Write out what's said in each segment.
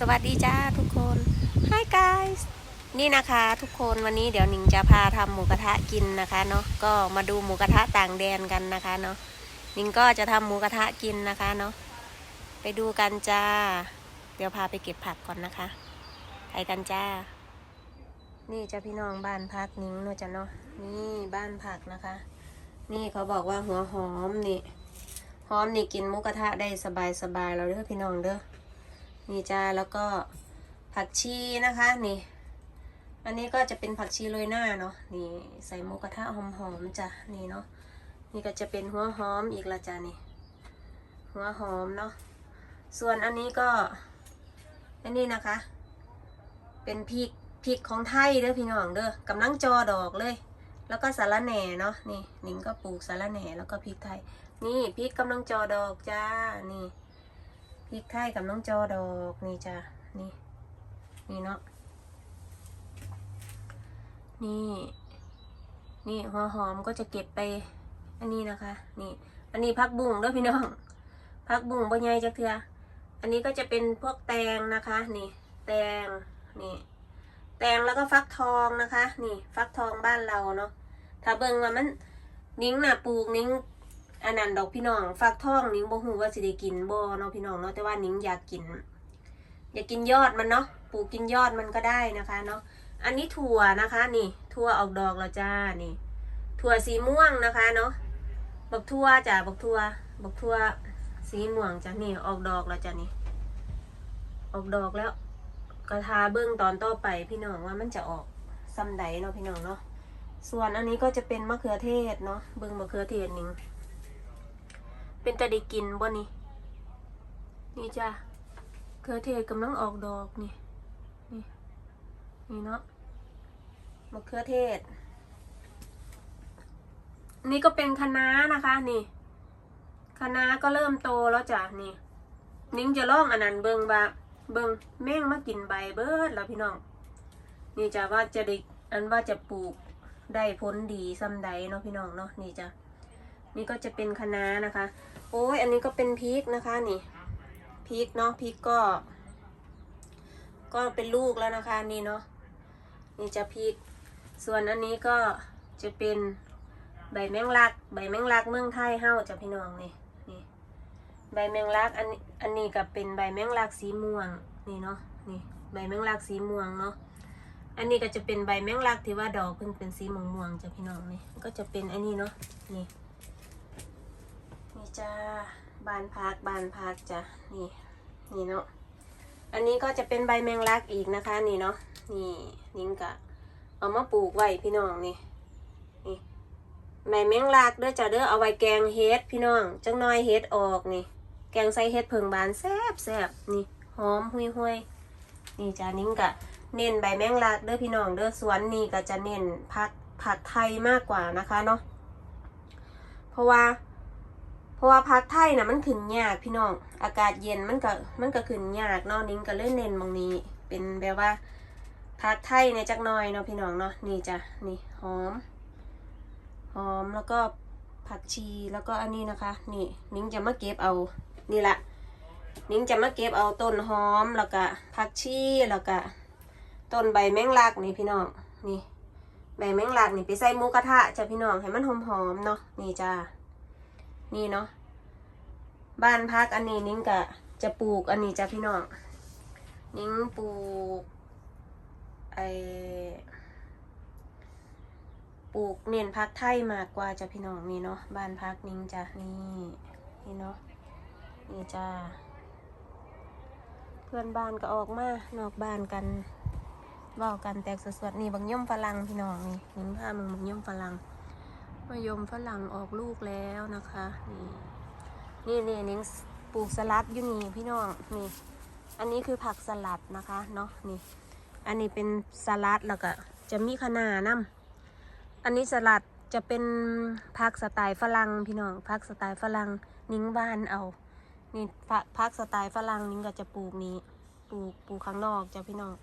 สวัสดีจ้าทุกคน Hi guys นี่นะคะทุกคนวันนี้เดี๋ยวหนิงจะพาทำหมูกระทะกินนะคะเนาะก็มาดูหมูกระทะต่างแดนกันนะคะเนาะหนิงก็จะทำหมูกระทะกินนะคะเนาะไปดูกันจ้า เดี๋ยวพาไปเก็บผักก่อนนะคะไปกันจ้า นี่จ้าพี่น้องบ้านพักหนิงเนาะจ้ะเนาะนี่บ้านผักนะคะ นี่เขาบอกว่าหัวหอมนี่หอมนี่กินหมูกระทะได้สบายสบายแล้วเด้อพี่น้องเด้อ นี่จ้าแล้วก็ผักชีนะคะนี่อันนี้ก็จะเป็นผักชีโรยหน้าเนาะนี่ใส่หมูกระทะหอมๆจ้ะนี่เนาะนี่ก็จะเป็นหัวหอมอีกละจ้ะนี่ หัวหอมเนาะส่วนอันนี้ก็อันนี้นะคะ เป็นพริกพริกของไทยเด้อพี่น้องเด้อกำลังจอดอกเลย แล้วก็สาระแหน่เนาะนี่หนิงก็ปลูกสาระแหน่แล้วก็พริกไทย นี่พริกกำลังจอดอกจ้านี่ พริกไทยกับน้องจอดอกนี่จ้ะนี่นี่เนาะนี่ นี่หัวหอมก็จะเก็บไป อันนี้นะคะ นี่ อันนี้พักบุ้งด้วยพี่น้องพักบุ้งบ่ใหญ่จักเทืออันนี้ก็จะเป็นพวกแตงนะคะ นี่ แตงนี่แตงแล้วก็ฟักทองนะคะ นี่ ฟักทองบ้านเราเนาะถ้าเบิ่งว่ามันนิ้งน่ะปลูกนิ้ง อันนั้นดอกพี่น้องฟักทองนิ้งบ่ฮู้ว่าสิได้กินบ่เนาะพี่น้องเนาะแต่ว่านิ้งอยากกิน อยากกินยอดมันเนาะปลูกกินยอดมันก็ได้นะคะเนาะอันนี้ถั่วนะคะนี่ถั่วออกดอกแล้วจ้านี่ ถั่วสีม่วงนะคะเนาะบักทั่วจ้ะบักทั่วบักทั่วสีม่วงจ้ะนี่ออกดอกแล้วจ้ะนี่ ออกดอกแล้วกระทาเบื้องตอนต่อไปพี่น้องว่ามันจะออกซ้ำใดเนาะพี่น้องเนาะส่วนอันนี้ก็จะเป็นมะเขือเทศเนาะเบื้องมะเขือเทศนิ้ง เป็นตะได้กินบ่นี่ นี่จ้ะเครือเทศกำลังออกดอกนี่ นี่ นี่เนาะมะเขือเทศ นี่ก็เป็นคะน้านะคะ นี่ คะน้าก็เริ่มโตแล้วจ้ะนี่ นิ้งจะล่องอันนั้นเบิงบาเบิงแม่งมากินใบเบิดแล้วพี่น้อง นี่จ้ะว่าจะได้อันว่าจะปลูกได้ผลดีซ้ำใดเนาะพี่น้องเนาะนี่จ้ะ นี่ก็จะเป็นคะน้านะคะ โอ้ยอันนี้ก็เป็นพริกนะคะนี่พริกเนาะพริกก็ ก็เป็นลูกแล้วนะคะนี่เนาะนี่จะพริก ส่วนอันนี้ก็จะเป็นใบแมงลัก ใบแมงลักเมืองไทยเฮ้าจ้ะพี่น้องนี่นี่ใบแมงลักอันนี้อันนี้ก็เป็นใบแมงลักสีม่วงนี่เนาะนี่ใบแมงลักสีม่วงเนาะอันนี้ก็จะเป็นใบแมงลักที่ว่าดอกเพิ่งเป็นสีม่วงๆจ้ะพี่น้องนี่ก็จะเป็นอันนี้เนาะนี่ นี่จ้าบานพักบานพักจ้ะนี่นี่เนาะอันนี้ก็จะเป็นใบแมงลักอีกนะคะ นี่เนาะนี่นิ้งกะเอามาปลูกไว้พี่น้องนี่นี่ใบแมงลักเด้อจ้ะเด้อเอาไว้แกงเฮ็ดพี่น้องจังน้อยเฮ็ดออกนี่ แกงใส่เฮ็ดเพิงบานแซ่บแซ่บนี่หอมหุยหุยนี่จ้ะนิ้งกะเน้นใบแมงลักเด้อพี่น้องเด้อสวนนี่ก็จะเน้นผักผักไทยมากกว่านะคะเนาะเพราะว่า ราะว่าพักไทยนะมันขึ้นยากพี่น้อง อากาศเย็นมันก็มันก็ขึ้นยากเนาะนิ้งก็เลยเน้นมองนี้ เป็นแบบว่าพักไทยในจักหน่อยเนาะพี่น้องเนาะนี่จ้ะนี่หอมหอมแล้วก็ผักชีแล้วก็อันนี้นะคะ นี่นิ้งจะมาเก็บเอานี่ละนิ้งจะมาเก็บเอาต้นหอมแล้วก็ผักชีแล้วก็ต้นใบแมงลักนี่พี่น้องนี่ใบแมงลักนี่ไปใส่หมูกระทะจ้ะพี่น้องให้มันหอมๆเนาะนี่จ้านี่เนาะ บ้านพักอันนี้นิ้งกะจะปลูกอันนี้จ้ะพี่น้อง นิ้งปลูกไอปลูกเน้นพักไทยมากกว่าจ้ะพี่น้องนี่เนาะบ้านพักนิ้งจ้ะนี่นี่เนาะนี่จ้าเพื่อนบ้านก็ออกมานอกบ้านกันเว้ากันแตกสวดๆนี่บางย่อมฝรั่งพี่น้องนี่นิ้งพามึงบางย่อมฝรั่งมะยมฝรั่งออกลูกแล้วนะคะนี่ นี่นี่นิ้งปลูกสลัดอยู่นี่พี่น้องนี่อันนี้คือผักสลัดนะคะเนาะนี่ อันนี้เป็นสลัดแล้วก็จะมีคะน้านํอันนี้สลัดจะเป็นผักสไตล์ฝรั่งพี่น้องผักสไตล์ฝรั่งนิ้งบ้านเอา นี่ผักผักสไตล์ฝรั่งนิ้งก็จะปลูกนี้ปลูกปลูกข้างนอกจ้ะพี่น้อง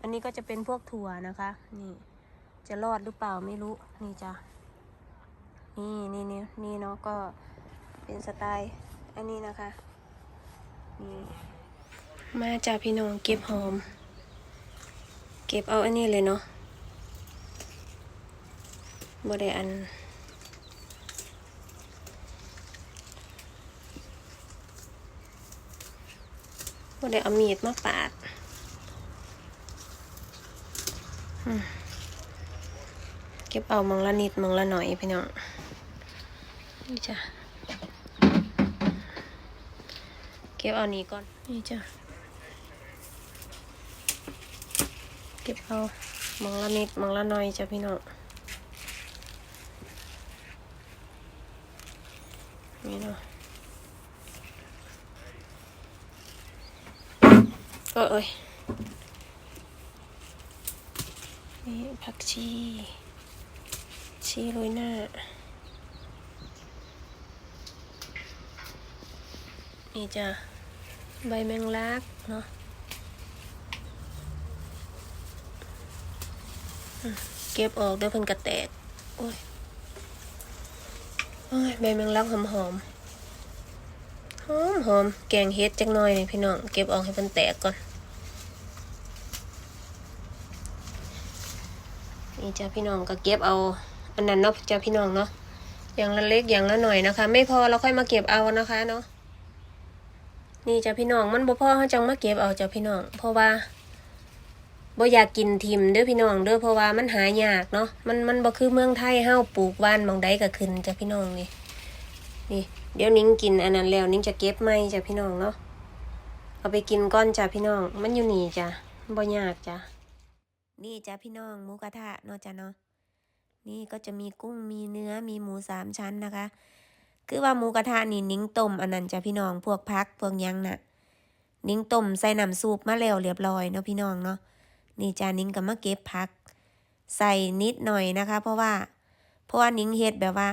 อันนี้ก็จะเป็นพวกถั่วนะคะ นี่ จะรอดหรือเปล่าไม่รู้นี่จ้ะนี่นี่นี่นี่เนาะก็ เป็นสไตล์อันนี้นะคะนี่มาจ้าพี่น้องเก็บหอม เก็บเอาอันนี้เลยเนาะบ่ได้อันบ่ได้เอามีดมาปาดเก็บเอามองละนิดมองละหน่อยพี่น้องนี่จ้ะเก็บเอานี้ก่อน นี่จ้ะ เก็บเอามองละนิดมองละหน่อยจ้ะพี่น้องนี่เนาะเออเอ้ยนี่ผักชี ชีโรยหน้า นี่จ้ะ ใบแมงลักเนาะเก็บออกเดี๋ยวเพิ่นกระแตก โอ้ยโอ้ยใบแมงลักหอมหอมหอมหอมแกงเฮ็ดจักหน่อยนี่พี่น้อง เก็บออกให้เพิ่นแตกก่อน นี่จ้าพี่น้องก็เก็บเอาอันนั้นเนาะจ้าพี่น้องเนาะอย่างละเล็กอย่างละหน่อยนะคะ ไม่พอเราค่อยมาเก็บเอานะคะเนาะ นี่จ้าพี่น้องมันบ่พอเขาจังมาเก็บเอาจ้าพี่น้อง เพราะว่าบ่อยากกินทิมเด้อพี่น้องเด้อเพราะว่ามันหายากเนาะมันมันบ่คือเมืองไทยเฮาปลูกบ้านมองใดก็ขึ้นจ้าพี่น้องนี่นี่เดี๋ยวนิ้งกินอันนั้นแล้วนิ้งจะเก็บไม่จ้าพี่น้องเนาะเอาไปกินก้อนจ้าพี่น้อง มันอยู่นี่จ้าบ่ยากจ้านี่จ้ะพี่น้องหมูกระทะเนาะจ้ะเนาะนี่ก็จะมีกุ้งมีเนื้อมีหมูสามชั้นนะคะ คือว่าหมูกระทะนี่นิ้งต้มอันนั้นจ้ะพี่น้องพวกพักพวกยังน่ะ นิ้งต้มใส่น้ำซุปมาแล้วเรียบร้อยเนาะพี่น้องเนาะนี่จ้ะนิ้งก็มาเก็บพัก ใส่นิดหน่อยนะคะ เพราะว่า เพราะว่านิ้งเฮ็ดแบบว่า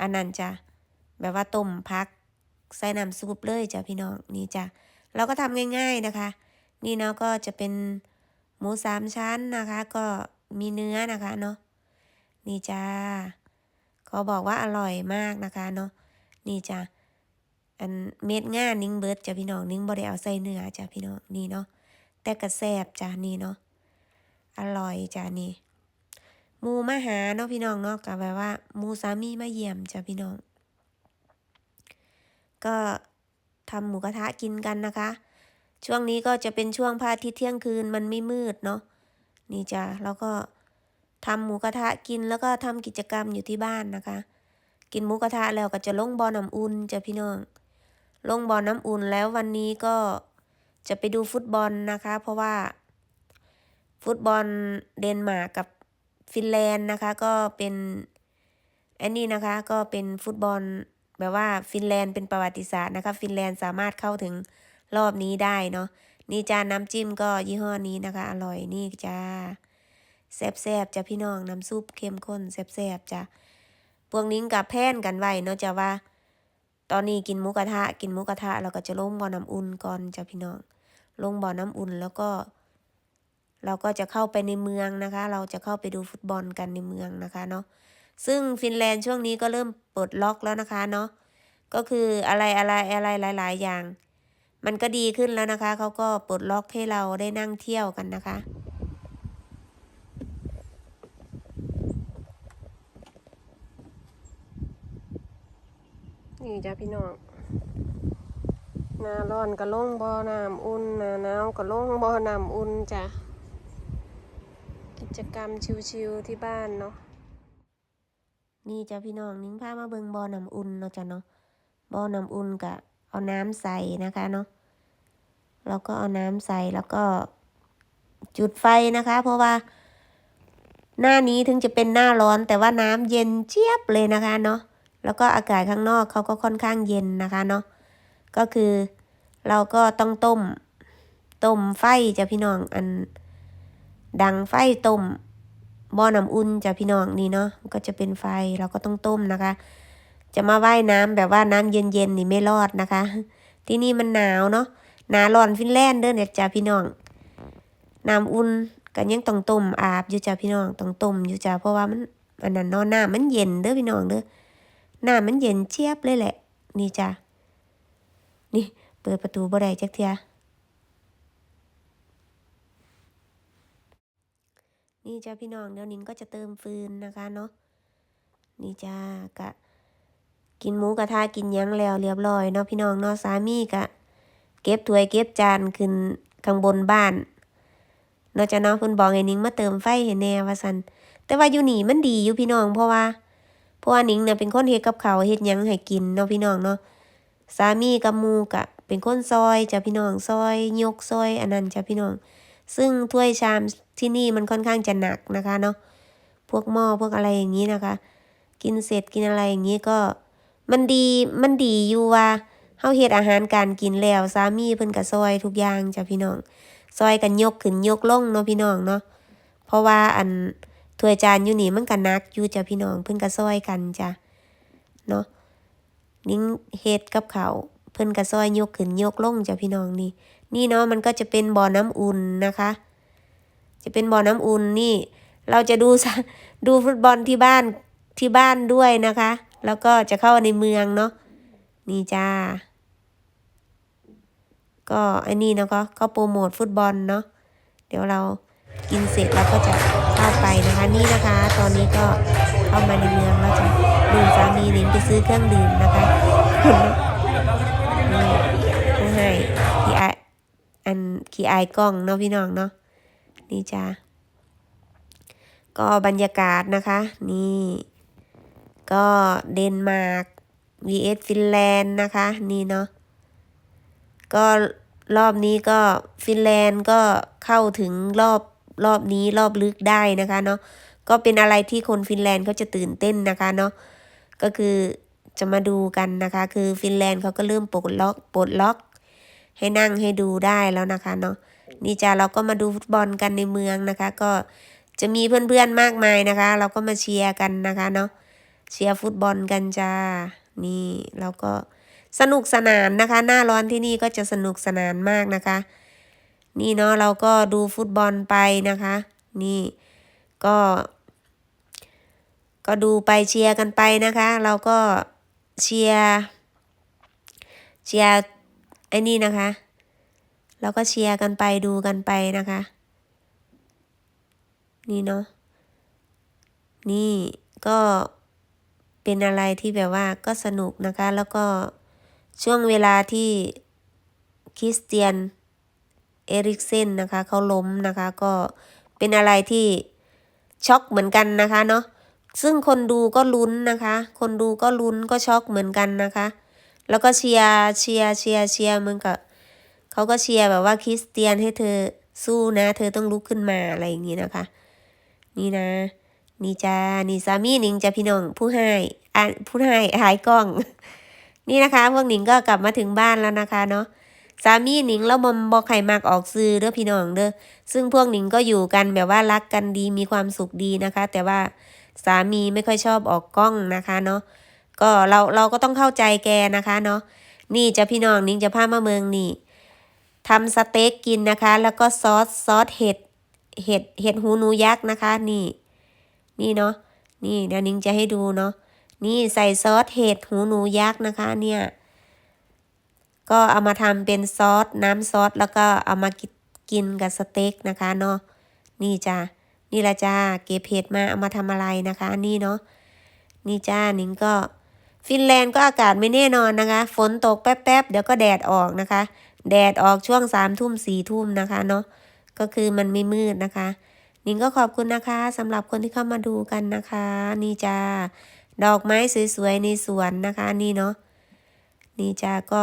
อันนั้นจ้ะแบบว่าต้มพัก ใส่น้ำซุปเลยจ้ะพี่น้องนี่จ้ะเราก็ทำง่าย ๆนะคะ นี่เนาะก็จะเป็นหมูสามชั้นนะคะ ก็มีเนื้อนะคะเนาะนี่จ้า เขาบอกว่าอร่อยมากนะคะเนาะนี่จ้าอันเม็ดง่านิ่งเบิร์ดจ้ะพี่น้องนิ่งบ่ได้เอาใส่เนื้อจ้ะพี่น้องนี่เนาะแต่กระแซบจ้ะนี่เนาะอร่อยจ้ะนี่หมูมาหาเนาะพี่น้องเนาะกับแบบว่าหมูสามีมาเยี่ยมจ้ะพี่น้อง ก็ทำหมูกระทะกินกันนะคะ ช่วงนี้ก็จะเป็นช่วงพระอาทิตย์เที่ยงคืนมันไม่มืดเนาะนี่จ้ะแล้วก็ ทำหมูกระทะกินแล้วก็ทำกิจกรรมอยู่ที่บ้านนะคะ กินหมูกระทะแล้วก็จะลงบ่อน้ำอุ่นจ้ะพี่น้อง ลงบ่อน้ำอุ่นแล้ววันนี้ก็จะไปดูฟุตบอลนะคะ เพราะว่า ฟุตบอลเดนมาร์กกับฟินแลนด์นะคะ ก็เป็นอันนี้นะคะก็เป็นฟุตบอลแบบว่าฟินแลนด์เป็นประวัติศาสตร์นะคะ ฟินแลนด์สามารถเข้าถึงรอบนี้ได้เนาะนี่จ้าน้ำจิ้มก็ยี่ห้อนี้นะคะ อร่อยนี่จ้า แซ่บๆจ้ะพี่น้องน้ำซุปเข้มข้นแซ่บๆจ้ะพวกนิ้งกับแพนกันไว้เนาะจ้ะว่า ตอนนี้กินหมูกระทะ กินหมูกระทะเราก็จะลงบ่อน้ำอุ่นก่อนจ้ะพี่น้อง ลงบ่อน้ำอุ่นแล้วก็ เราก็จะเข้าไปในเมืองนะคะ เราจะเข้าไปดูฟุตบอลกันในเมืองนะคะเนาะซึ่งฟินแลนด์ช่วงนี้ก็เริ่มปลดล็อกแล้วนะคะเนาะก็คืออะไรอะไรอะไรหลาย ๆ อย่าง มันก็ดีขึ้นแล้วนะคะเขาก็ปลดล็อกให้เราได้นั่งเที่ยวกันนะคะ นี่จ้ะพี่น้องหน้าร้อนก็ลงบ่อน้ำอุ่นหน้าหนาวก็ลงบ่อน้ำอุ่นจ้ะกิจกรรมชิวๆที่บ้านเนาะนี่จ้ะพี่น้องนิ้งพามาเบิ่งบ่อน้ำอุ่นเนาะจ้ะเนาะบ่อน้ำอุ่นกะเอาน้ำใส่นะคะเนาะแล้วก็เอาน้ำใส่แล้วก็จุดไฟนะคะ เพราะว่า หน้านี้ถึงจะเป็นหน้าร้อนแต่ว่าน้ำเย็นเจี๊ยบเลยนะคะเนาะ แล้วก็อากาศข้างนอกเขาก็ค่อนข้างเย็นนะคะเนาะก็คือเราก็ต้องต้มต้มไฟจ้ะพี่น้องอัน ดังไฟต้มบ่อน้ำอุ่นจ้ะพี่น้องนี่เนาะก็จะเป็นไฟเราก็ต้องต้มนะคะ จะมาว่ายน้ำแบบว่าน้ำเย็นๆนี่ไม่รอดนะคะ ที่นี่มันหนาวเนาะหนาร้อนฟินแลนด์เด้อเนี่ยจ้าพี่น้องน้ำอุ่นกันยังต้องต้มอาบอยู่จ้าพี่น้องต้องต้มอยู่จ้าเพราะว่ามันอันนั้นเนาะน้ำมันเย็นเด้อพี่น้องเด้อ หน้ามันเย็นเชียบเลยแหละ นี่จ้ะ นี่ เปิดประตูบ่ได้จักเทียนี่จ้าพี่น้องเดี๋ยวนิ้งก็จะเติมฟืนนะคะเนาะนี่จ้ากะ กินหมูกระทะกินยังแล้วเรียบร้อยเนาะพี่น้องเนาะสามีกะ เก็บถ้วยเก็บจานขึ้นข้างบนบ้านนอกจากน้องเพิ่บอกไอ้นิ้งมาเติมไฟเห็นแน่ว่าสันแต่ว่าอยู่หนีมันดีอยู่พี่น้องเพราะว่า เพราะว่านิงเนี่ยเป็นคนเฮ็ดกับเขาเฮ็ดยังให้กินเนาะพี่น้องเนาะสามีกับมูกะ เป็นคนซอยจ้ะพี่น้องซอยยกซอยอันนั้นจ้ะพี่น้อง ซึ่งถ้วยชามที่นี่มันค่อนข้างจะหนักนะคะเนาะพวกหม้อพวกอะไรอย่างนี้นะคะ กินเสร็จกินอะไรอย่างนี้ก็มันดีมันดีอยู่ว่าเฮาเฮ็ดอาหารการกินแล้วสามีเพิ่นก็ซอยทุกอย่างจ้ะพี่น้อง ซอยกันยกขึ้นยกลงเนาะพี่น้องเนาะเพราะว่าอัน ถ้วยจานอยู่นี่มันก็หนักอยู่จ้ะพี่น้องเพิ่นก็ซอยกันจ้ะเนาะนิ้งเฮ็ดกับเขาเพิ่นก็ซอยยกขึ้นยกลงจ้ะพี่น้องนี่ นี่เนาะมันก็จะเป็นบ่อน้ำอุ่นนะคะ จะเป็นบ่อน้ำอุ่นนี่ เราจะดูดูฟุตบอลที่บ้านที่บ้านด้วยนะคะ แล้วก็จะเข้าในเมืองเนาะนี่จ้าก็อันนี้เนาะก็ก็โปรโมทฟุตบอลเนาะเดี๋ยวเรากินเสร็จเราก็จะาไปนะคะนี่นะคะ ตอนนี้ก็เข้ามาในเมืองแล้วจ้ะดื่มสามีนิงไปซื้อเครื่องดื่มนะคะนี่ผู้ให้ขี่ไอายอันขี่ไอายกล้องเนาะพี่น้องเนาะนี่จ้าก็บรรยากาศนะคะ นี่ ก็เดนมาร์ก vs ฟินแลนด์นะคะ นี่เนาะก็รอบนี้ก็ฟินแลนด์ก็เข้าถึงรอบ รอบนี้รอบลึกได้นะคะเนาะก็เป็นอะไรที่คนฟินแลนด์เขาจะตื่นเต้นนะคะเนาะก็คือจะมาดูกันนะคะ คือฟินแลนด์เขาก็เริ่มปลดล็อกปลดล็อก ให้นั่งให้ดูได้แล้วนะคะเนาะนี่จ้าเราก็มาดูฟุตบอลกันในเมืองนะคะ ก็จะมีเพื่อนๆมากมายนะคะ เราก็มาเชียร์กันนะคะเนาะเชียร์ฟุตบอลกันจ้านี่เราก็สนุกสนานนะคะ หน้าร้อนที่นี่ก็จะสนุกสนานมากนะคะ นี่เนาะเราก็ดูฟุตบอลไปนะคะ นี่ก็ ก็ดูไปเชียร์กันไปนะคะ เราก็เชียร์เชียร์ไอ้นี่นะคะเราก็เชียร์กันไปดูกันไปนะคะ นี่เนาะนี่ก็เป็นอะไรที่แบบว่าก็สนุกนะคะ แล้วก็ช่วงเวลาที่คริสเตียน เอริกเซนนะคะเขาล้มนะคะก็เป็นอะไรที่ช็อกเหมือนกันนะคะเนาะซึ่งคนดูก็ลุ้นนะคะ คนดูก็ลุ้นก็ช็อกเหมือนกันนะคะ แล้วก็เชียร์เชียร์เชียร์เชียร์มือนกับเขาก็เชียร์แบบว่าคริสเตียนให้เธอสู้นะ เธอต้องลุกขึ้นมาอะไรอย่างนี้นะคะ นี่นะ นี่จ้านี่สามีหนิงจ้าพี่น้องผู้ให้อ่าผู้ให้หายกล้อง นี่นะคะ พวกหนิงก็กลับมาถึงบ้านแล้วนะคะเนาะ สามีหนิงแล้วมอมบอกไข่มากออกซื้อเด้อพี่น้องเด้อซึ่งพวกหนิงก็อยู่กันแบบว่ารักกันดีมีความสุขดีนะคะ แต่ว่าสามีไม่ค่อยชอบออกกล้องนะคะเนาะก็เราเราก็ต้องเข้าใจแกนะคะเนาะนี่จะพี่น้องนิงจะพามาเมืองนี่ทำสเต็กกินนะคะ แล้วก็ซอสซอสเห็ดเห็ดเห็ดหูหนูยักษ์นะคะ นี่ นี่เนาะนี่เดี๋ยวนิงจะให้ดูเนาะนี่ใส่ซอสเห็ดหูหนูยักษ์นะคะ เนี่ย ก็เอามาทำเป็นซอสน้ำซอสแล้วก็เอามากินกินกับสเต็กนะคะเนาะนี่จ้านี่ละจ้าเก็บเห็ดมาเอามาทำอะไรนะคะนี่เนาะนี่จ้านิงก็ฟินแลนด์ก็อากาศไม่แน่นอนนะคะ ฝนตกแป๊บๆเดี๋ยวก็แดดออกนะคะ แดดออกช่วงสามทุ่มสี่ทุ่มนะคะเนาะก็คือมันไม่มืดนะคะ นิงก็ขอบคุณนะคะสำหรับคนที่เข้ามาดูกันนะคะ นี่จ้าดอกไม้สวยๆในสวนนะคะ นี่เนาะนี่จ้าก็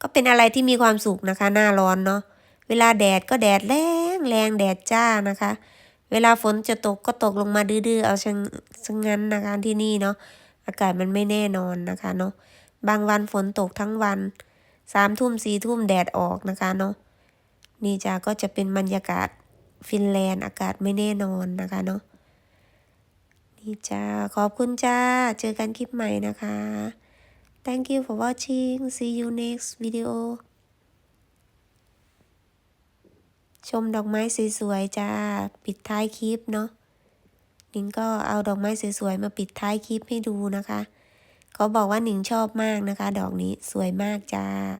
ก็เป็นอะไรที่มีความสุขนะคะ หน้าร้อนเนาะเวลาแดดก็แดดแรงแรงแดดจ้านะคะ เวลาฝนจะตกก็ตกลงมาดื้อๆเอาชังชังงั้นนะคะที่นี่เนาะอากาศมันไม่แน่นอนนะคะเนาะบางวันฝนตกทั้งวันสามทุ่มสี่ทุ่มแดดออกนะคะเนาะนี่จ้าก็จะเป็นบรรยากาศฟินแลนด์อากาศไม่แน่นอนนะคะเนาะนี่จ้าขอบคุณจ้า เจอกันคลิปใหม่นะคะ thank you for watching see you next video ชมดอกไม้สวยๆจ้า ปิดท้ายคลิปเนาะหนิงก็เอาดอกไม้สวยๆมาปิดท้ายคลิปให้ดูนะคะ เขาบอกว่าหนิงชอบมากนะคะ ดอกนี้สวยมากจ้า